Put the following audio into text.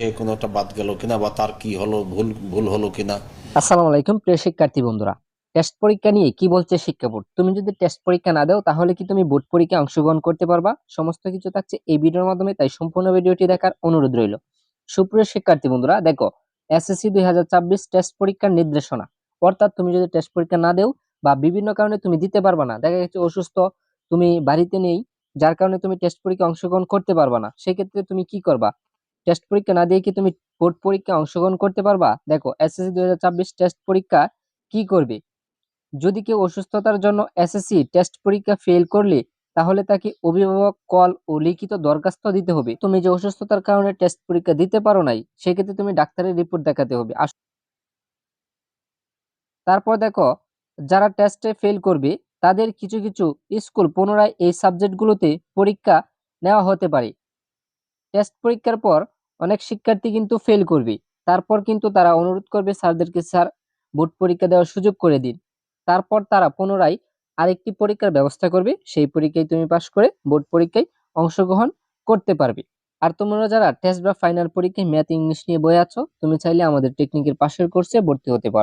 কে কোনোটা বাদ গেল কিনা বা তার কি হলো, ভুল ভুল হলো কিনা। আসসালামু আলাইকুম, প্রিয় শিক্ষার্থী বন্ধুরা। টেস্ট পরীক্ষা নিয়ে কি বলছে শিক্ষা বোর্ড? তুমি যদি টেস্ট পরীক্ষা না দাও, তাহলে কি তুমি বোর্ড পরীক্ষায় অংশগ্রহণ করতে পারবা? সমস্ত কিছু থাকছে এই ভিডিওর মাধ্যমে, তাই সম্পূর্ণ ভিডিওটি দেখার অনুরোধ রইল। সুপ্রিয় শিক্ষার্থী বন্ধুরা, দেখো এসএসসি দুই টেস্ট পরীক্ষার নির্দেশনা। অর্থাৎ তুমি যদি টেস্ট পরীক্ষা না দেও বা বিভিন্ন কারণে তুমি দিতে পারবা না, দেখা যাচ্ছে অসুস্থ, তুমি বাড়িতে নেই, যার কারণে তুমি টেস্ট পরীক্ষা অংশগ্রহণ করতে পারবা না, সেক্ষেত্রে তুমি কি করবা? টেস্ট পরীক্ষা না দিয়ে কি তুমি বোর্ড পরীক্ষায় অংশগ্রহণ করতে পারবা? দেখো এসএসসি দুই টেস্ট পরীক্ষা কি করবে? যদি কেউ অসুস্থতার জন্য এসএসসি টেস্ট পরীক্ষা ফেল করলে, তাহলে তাকে অভিভাবক কল ও লিখিত দরখাস্ত দিতে হবে। তুমি যে অসুস্থতার কারণে টেস্ট পরীক্ষা দিতে পারো নাই, সেক্ষেত্রে তুমি ডাক্তারের রিপোর্ট দেখাতে হবে। তারপর দেখো, যারা টেস্টে ফেল করবে, তাদের কিছু কিছু স্কুল পুনরায় এই সাবজেক্টগুলোতে পরীক্ষা নেওয়া হতে পারে। টেস্ট পরীক্ষার পর অনেক শিক্ষার্থী কিন্তু ফেল করবে। তারপর কিন্তু তারা অনুরোধ করবে স্যারদেরকে, স্যার, বোর্ড পরীক্ষা দেওয়ার সুযোগ করে দিন। তারপর তারা পুনরায় আরেকটি পরীক্ষার ব্যবস্থা করবে। সেই পরীক্ষায় তুমি পাশ করে বোর্ড পরীক্ষায় অংশগ্রহণ করতে পারবে। আর তোমরা যারা টেস্ট বা ফাইনাল পরীক্ষায় ম্যাথ ইংলিশ নিয়ে বয়ে আছো, তুমি চাইলে আমাদের টেকনিকের পাশের কোর্সে ভর্তি হতে পারো।